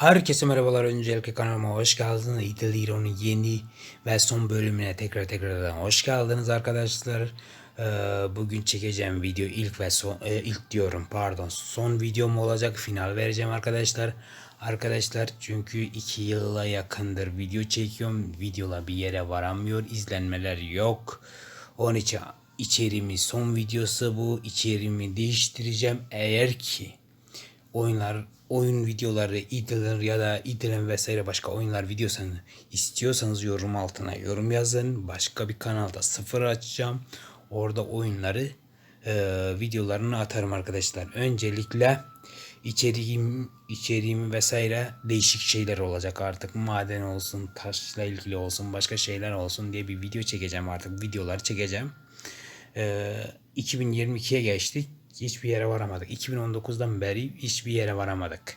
Herkese merhabalar. Öncelikle kanalıma hoş geldiniz. Little Hero'nun yeni ve son bölümüne tekrar tekrardan hoş geldiniz arkadaşlar. Ee, bugün çekeceğim video ilk ve son e, ilk diyorum pardon son videom olacak final vereceğim arkadaşlar. Arkadaşlar çünkü iki yıla yakındır video çekiyorum. Videola bir yere varamıyor. izlenmeler yok. Onun için içeriğimi son videosu bu. İçeriğimi değiştireceğim. Eğer ki oyunlar oyun videoları idler ya da idlen vesaire başka oyunlar videosunu istiyorsanız yorum altına yorum yazın. Başka bir kanalda sıfır açacağım. Orada oyunları e, videolarını atarım arkadaşlar. Öncelikle içeriğim içeriğim vesaire değişik şeyler olacak artık. Maden olsun, taşla ilgili olsun, başka şeyler olsun diye bir video çekeceğim artık. Videolar çekeceğim. E, 2022'ye geçtik hiçbir yere varamadık. 2019'dan beri hiçbir yere varamadık.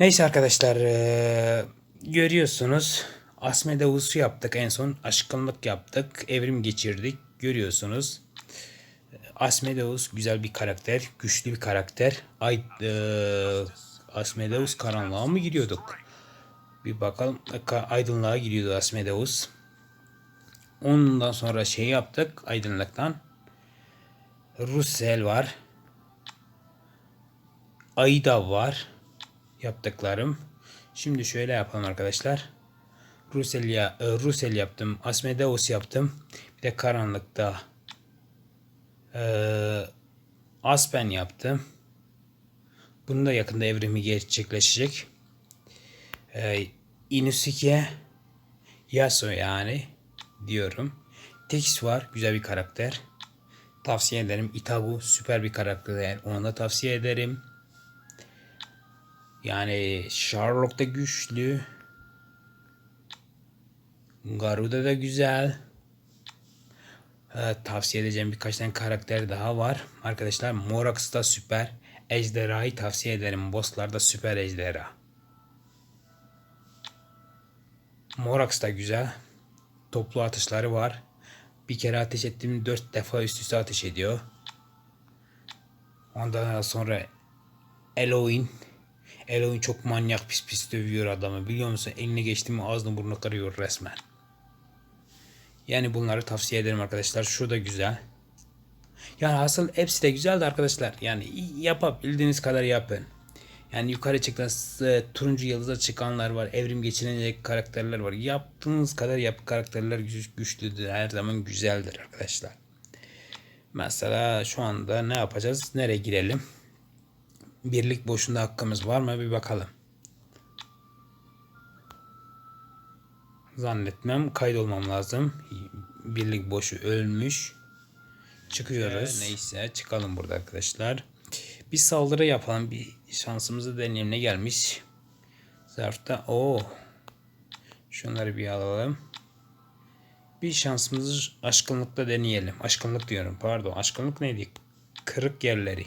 Neyse arkadaşlar ee, görüyorsunuz Asmodeus'u yaptık en son aşkınlık yaptık evrim geçirdik görüyorsunuz. Asmodeus güzel bir karakter güçlü bir karakter. Ay, e, Asmodeus karanlığa mı gidiyorduk? Bir bakalım aydınlığa gidiyordu Asmodeus. Ondan sonra şey yaptık aydınlıktan Russell var. Aida var. Yaptıklarım. Şimdi şöyle yapalım arkadaşlar. Russell, ya, e, Russell yaptım. Asmodeus yaptım. Bir de karanlıkta e, Aspen yaptım. Bunun da yakında evrimi gerçekleşecek. E, Inusuke Yasuo yani diyorum. Tex var. Güzel bir karakter. Tavsiye ederim. Itagu süper bir karakter. Onu da tavsiye ederim. Yani Sherlock da güçlü. Garuda da güzel. Evet, tavsiye edeceğim birkaç tane karakter daha var. Arkadaşlar Morax da süper. Ejderha'yı tavsiye ederim. Bosslar da süper ejderha. Morax da güzel. Toplu atışları var. Bir kere ateş ettim dört defa üst üste ateş ediyor. Ondan sonra Eloin. Eloin çok manyak pis pis dövüyor adamı. Biliyor musun? Eline geçti mi ağzını burnunu kırıyor resmen. Yani bunları tavsiye ederim arkadaşlar. Şu da güzel. Yani asıl hepsi de güzeldi arkadaşlar. Yani yapabildiğiniz kadar yapın. Yani yukarı çıkan turuncu yıldıza çıkanlar var. Evrim geçirecek karakterler var. Yaptığınız kadar yap karakterler güç, güçlüdür. Her zaman güzeldir arkadaşlar. Mesela şu anda ne yapacağız? Nereye girelim? Birlik boşunda hakkımız var mı? Bir bakalım. Zannetmem. Kaydolmam lazım. Birlik boşu ölmüş. Çıkıyoruz. Neyse çıkalım burada arkadaşlar. Bir saldırı yapalım. Bir şansımızı deneyelim. Ne gelmiş? Zarfta. o. Şunları bir alalım. Bir şansımızı aşkınlıkta deneyelim. Aşkınlık diyorum. Pardon. Aşkınlık neydi? Kırık yerleri.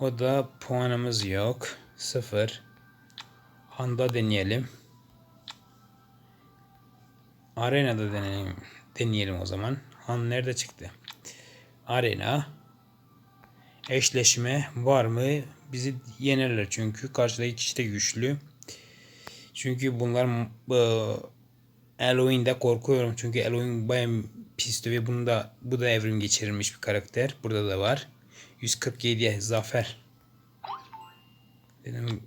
O da puanımız yok. Sıfır. Handa deneyelim. Arenada deneyelim. Deneyelim o zaman. Han nerede çıktı? Arena eşleşme var mı? Bizi yenerler çünkü karşıdaki kişi de güçlü. Çünkü bunlar e, korkuyorum çünkü Eloy'un bayağı pisti ve bunu da bu da evrim geçirilmiş bir karakter. Burada da var. 147 zafer. Dedim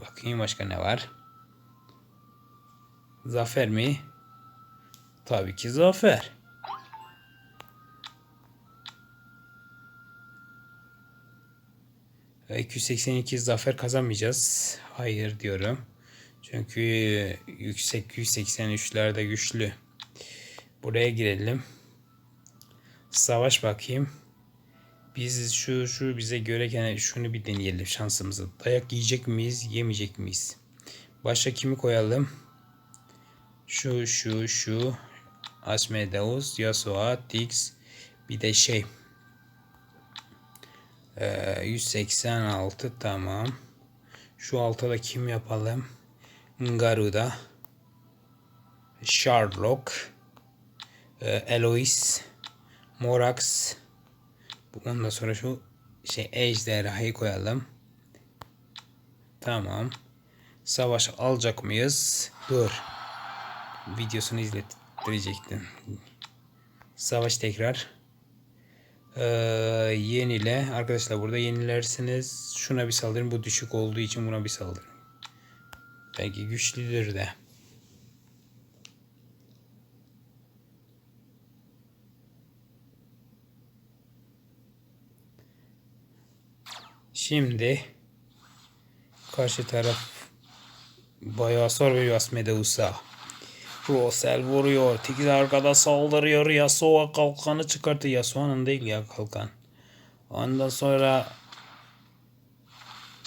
bakayım başka ne var? Zafer mi? Tabii ki zafer. 282 zafer kazanmayacağız. Hayır diyorum. Çünkü yüksek 183'lerde güçlü. Buraya girelim. Savaş bakayım. Biz şu şu bize göre şunu bir deneyelim şansımızı. Dayak yiyecek miyiz, yemeyecek miyiz? Başka kimi koyalım? Şu şu şu Asmodeus, Yasuo, Tix bir de şey ee, 186 tamam. Şu altta da kim yapalım? Garuda. Sherlock. E, Elois. Morax. Ondan sonra şu şey ejderhayı koyalım. Tamam. Savaş alacak mıyız? Dur. Videosunu izlettirecektim. Savaş tekrar. Ee, yenile. Arkadaşlar burada yenilersiniz. Şuna bir saldırın. Bu düşük olduğu için buna bir saldırın. Belki güçlüdür de. Şimdi karşı taraf bayağı sor veriyor Asmedeusa. Rosel vuruyor. Tigz arkada saldırıyor. Yasuo kalkanı çıkarttı. Yasuo'nun değil ya kalkan. Ondan sonra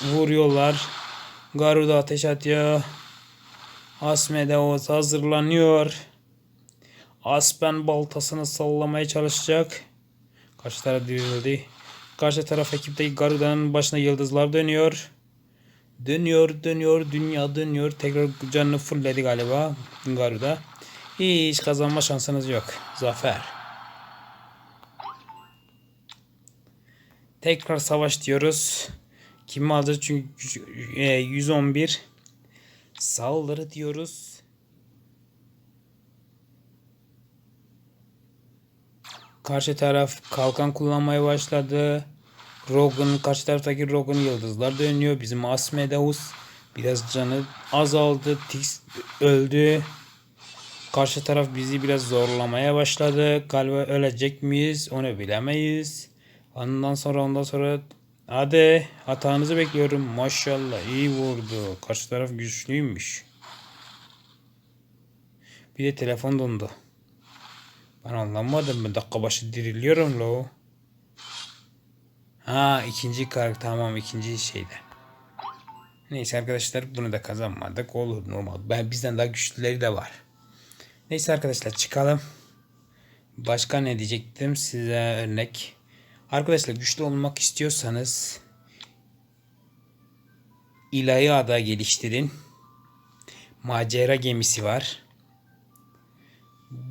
vuruyorlar. Garuda ateş atıyor. Asmedeus hazırlanıyor. Aspen baltasını sallamaya çalışacak. Karşı taraf dirildi. Karşı taraf ekipteki Garuda'nın başına yıldızlar dönüyor. Dönüyor, dönüyor, dünya dönüyor. Tekrar canını fullledi galiba Garuda. Hiç kazanma şansınız yok. Zafer. Tekrar savaş diyoruz. Kim aldı? Çünkü e, 111 saldırı diyoruz. Karşı taraf kalkan kullanmaya başladı. Rogan karşı taraftaki Rogan yıldızlar dönüyor. Bizim Asmedeus biraz canı azaldı. Tix öldü. Karşı taraf bizi biraz zorlamaya başladı. Galiba ölecek miyiz? Onu bilemeyiz. Ondan sonra ondan sonra hadi hatanızı bekliyorum. Maşallah iyi vurdu. Karşı taraf güçlüymüş. Bir de telefon dondu. Ben anlamadım. Ben dakika başı diriliyorum lo. Ha ikinci karakter tamam ikinci şeyde. Neyse arkadaşlar bunu da kazanmadık. Olur normal. Ben bizden daha güçlüleri de var. Neyse arkadaşlar çıkalım. Başka ne diyecektim size örnek. Arkadaşlar güçlü olmak istiyorsanız ilahi ada geliştirin. Macera gemisi var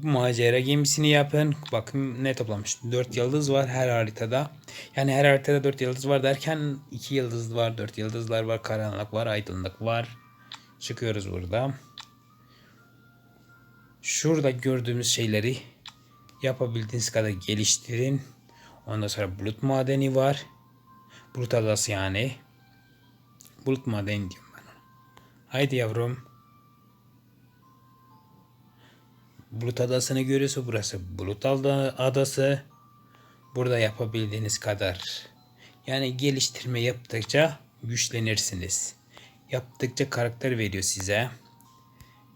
macera gemisini yapın. Bakın ne toplamış. 4 yıldız var her haritada. Yani her haritada 4 yıldız var derken 2 yıldız var, 4 yıldızlar var, karanlık var, aydınlık var. Çıkıyoruz burada. Şurada gördüğümüz şeyleri yapabildiğiniz kadar geliştirin. Ondan sonra bulut madeni var. Bulut adası yani. Bulut madeni diyorum ben ona. Haydi yavrum. Bulut Adası'nı görüyorsa burası Bulut Adası. Burada yapabildiğiniz kadar. Yani geliştirme yaptıkça güçlenirsiniz. Yaptıkça karakter veriyor size.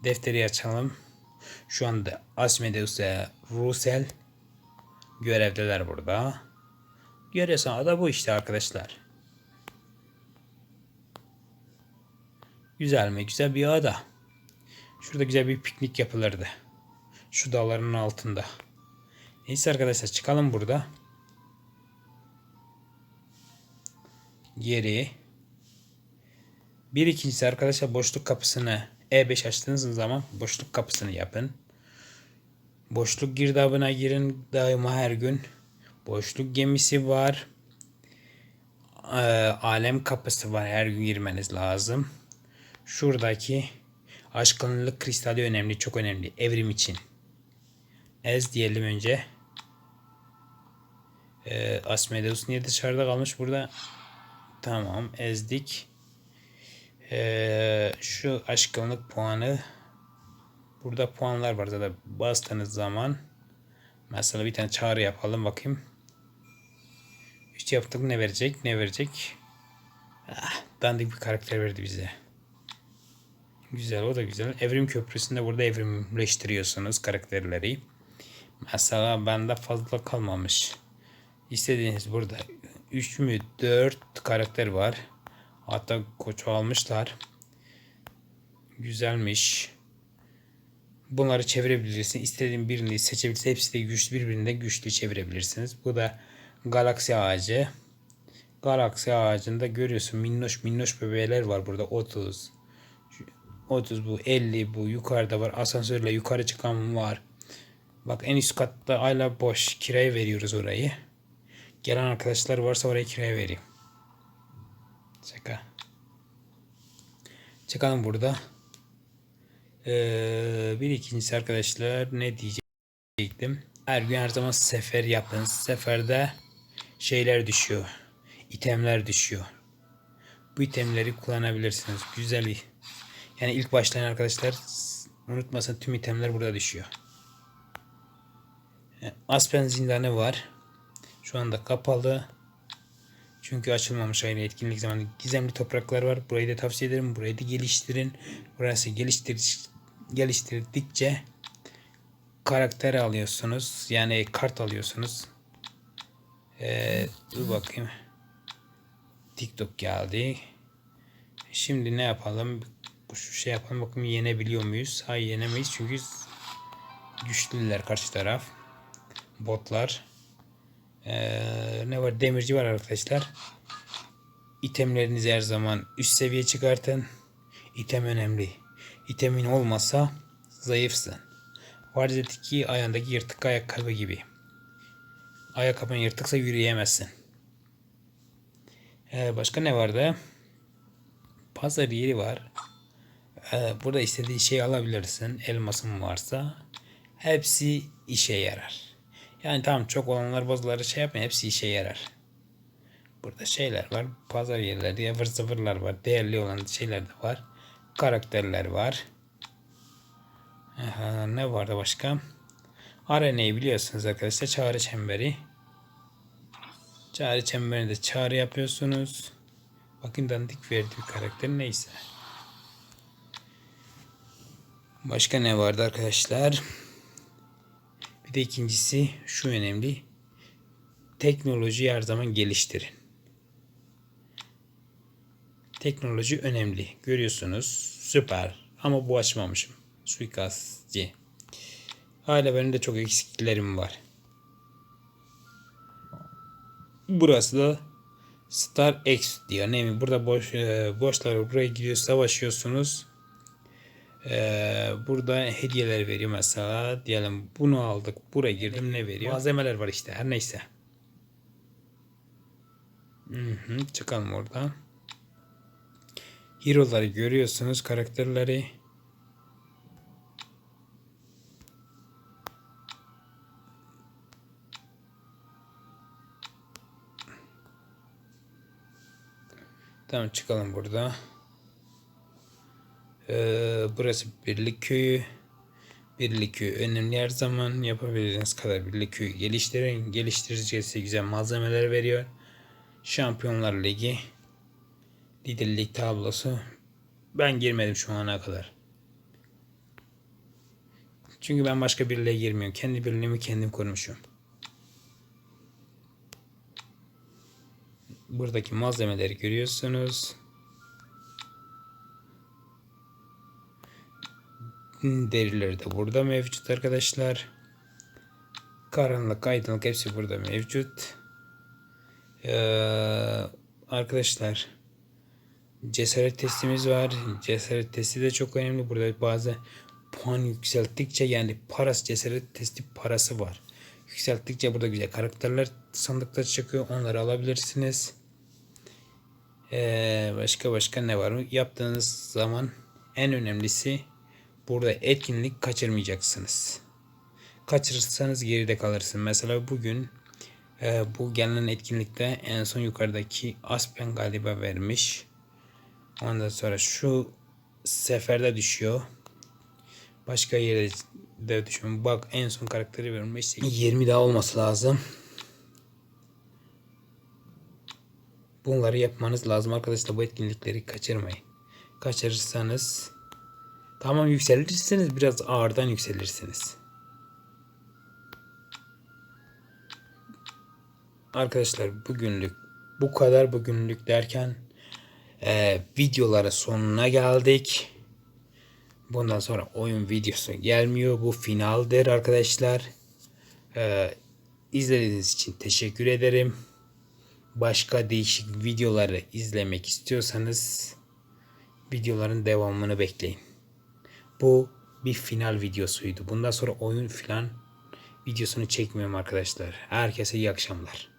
Defteri açalım. Şu anda Asmodeus ve Rusel görevdeler burada. Görüyorsun ada bu işte arkadaşlar. Güzel mi? Güzel bir ada. Şurada güzel bir piknik yapılırdı. Şu dağların altında. Neyse arkadaşlar çıkalım burada. Geri. Bir ikincisi arkadaşlar boşluk kapısını E5 açtığınız zaman boşluk kapısını yapın. Boşluk girdabına girin daima her gün. Boşluk gemisi var. Ee, alem kapısı var. Her gün girmeniz lazım. Şuradaki aşkınlık kristali önemli. Çok önemli. Evrim için. Ez diyelim önce. Ee, Asmodeus niye dışarıda kalmış burada? Tamam ezdik. Ee, şu aşkınlık puanı burada puanlar var zaten bastığınız zaman mesela bir tane çağrı yapalım bakayım. İşte yaptık ne verecek ne verecek. Ah, dandik bir karakter verdi bize. Güzel o da güzel. Evrim köprüsünde burada evrimleştiriyorsunuz karakterleri. Mesela bende fazla kalmamış. İstediğiniz burada 3 mü 4 karakter var. Hatta koçu almışlar. Güzelmiş. Bunları çevirebilirsin. İstediğin birini seçebilirsin. Hepsi de güçlü birbirinde güçlü çevirebilirsiniz. Bu da galaksi ağacı. Galaksi ağacında görüyorsun minnoş minnoş bebeğler var burada 30. 30 bu 50 bu yukarıda var asansörle yukarı çıkan var. Bak en üst katta hala boş. Kiraya veriyoruz orayı. Gelen arkadaşlar varsa oraya kiraya vereyim. Şaka. Çıkalım burada. Ee, bir ikincisi arkadaşlar ne diyecektim. Her gün her zaman sefer yapın. Seferde şeyler düşüyor. itemler düşüyor. Bu itemleri kullanabilirsiniz. Güzel. Yani ilk başlayan arkadaşlar unutmasın tüm itemler burada düşüyor. Aspen zindanı var. Şu anda kapalı. Çünkü açılmamış aynı etkinlik zamanı. Gizemli topraklar var. Burayı da tavsiye ederim. Burayı da geliştirin. Burası geliştir geliştirdikçe karakter alıyorsunuz. Yani kart alıyorsunuz. Ee, dur bakayım. TikTok geldi. Şimdi ne yapalım? Şu şey yapalım bakalım yenebiliyor muyuz? Hayır yenemeyiz çünkü güçlüler karşı taraf. Botlar. Ee, ne var? Demirci var arkadaşlar. İtemlerinizi her zaman üst seviye çıkartın. İtem önemli. İtemin olmasa zayıfsın. Varzetteki ayağındaki yırtık ayakkabı gibi. Ayakkabın yırtıksa yürüyemezsin. Ee, başka ne vardı? Pazar yeri var. Ee, burada istediğin şey alabilirsin. Elmasın varsa. Hepsi işe yarar. Yani tamam çok olanlar bozuları şey yapmayın. Hepsi işe yarar. Burada şeyler var. Pazar yerleri, ıvır zıvırlar var. Değerli olan şeyler de var. Karakterler var. Aha, ne vardı başka? Arenayı biliyorsunuz arkadaşlar. Çağrı çemberi. Çağrı çemberinde çağrı yapıyorsunuz. Bakın dandik verdiği karakter neyse. Başka ne vardı arkadaşlar? De ikincisi şu önemli. Teknolojiyi her zaman geliştirin. Teknoloji önemli. Görüyorsunuz. Süper. Ama bu açmamışım. Suikastçı. Hala benim de çok eksiklerim var. Burası da Star X diyor. Ne mi? Burada boş e, boşlar buraya gidiyor savaşıyorsunuz. Ee, burada hediyeler veriyor mesela. Diyelim bunu aldık. Buraya girdim ne veriyor? Malzemeler var işte. Her neyse. Hı hı, çıkalım oradan. Hero'ları görüyorsunuz. Karakterleri. Tamam çıkalım burada. Ee, burası Birlik Köyü. Birlik Köyü önemli her zaman yapabildiğiniz kadar Birlik Köyü geliştirin. Geliştiricisi güzel malzemeler veriyor. Şampiyonlar Ligi. Liderlik tablosu. Ben girmedim şu ana kadar. Çünkü ben başka birliğe girmiyorum. Kendi birliğimi kendim kurmuşum. Buradaki malzemeleri görüyorsunuz. Derileri de burada mevcut arkadaşlar. Karanlık, aydınlık hepsi burada mevcut. Ee, arkadaşlar cesaret testimiz var. Cesaret testi de çok önemli. Burada bazı puan yükselttikçe yani parası cesaret testi parası var. Yükselttikçe burada güzel karakterler sandıkta çıkıyor. Onları alabilirsiniz. Ee, başka başka ne var mı? Yaptığınız zaman en önemlisi burada etkinlik kaçırmayacaksınız. Kaçırırsanız geride kalırsın. Mesela bugün e, bu gelen etkinlikte en son yukarıdaki Aspen galiba vermiş. Ondan sonra şu seferde düşüyor. Başka yere de düşüyor. Bak en son karakteri vermiş. 20 daha olması lazım. Bunları yapmanız lazım arkadaşlar. Bu etkinlikleri kaçırmayın. Kaçırırsanız tamam yükselirsiniz biraz ağırdan yükselirsiniz. Arkadaşlar bugünlük bu kadar bugünlük derken e, videolara sonuna geldik. Bundan sonra oyun videosu gelmiyor. Bu finaldir arkadaşlar. E, izlediğiniz için teşekkür ederim. Başka değişik videoları izlemek istiyorsanız videoların devamını bekleyin. Bu bir final videosuydu. Bundan sonra oyun filan videosunu çekmiyorum arkadaşlar. Herkese iyi akşamlar.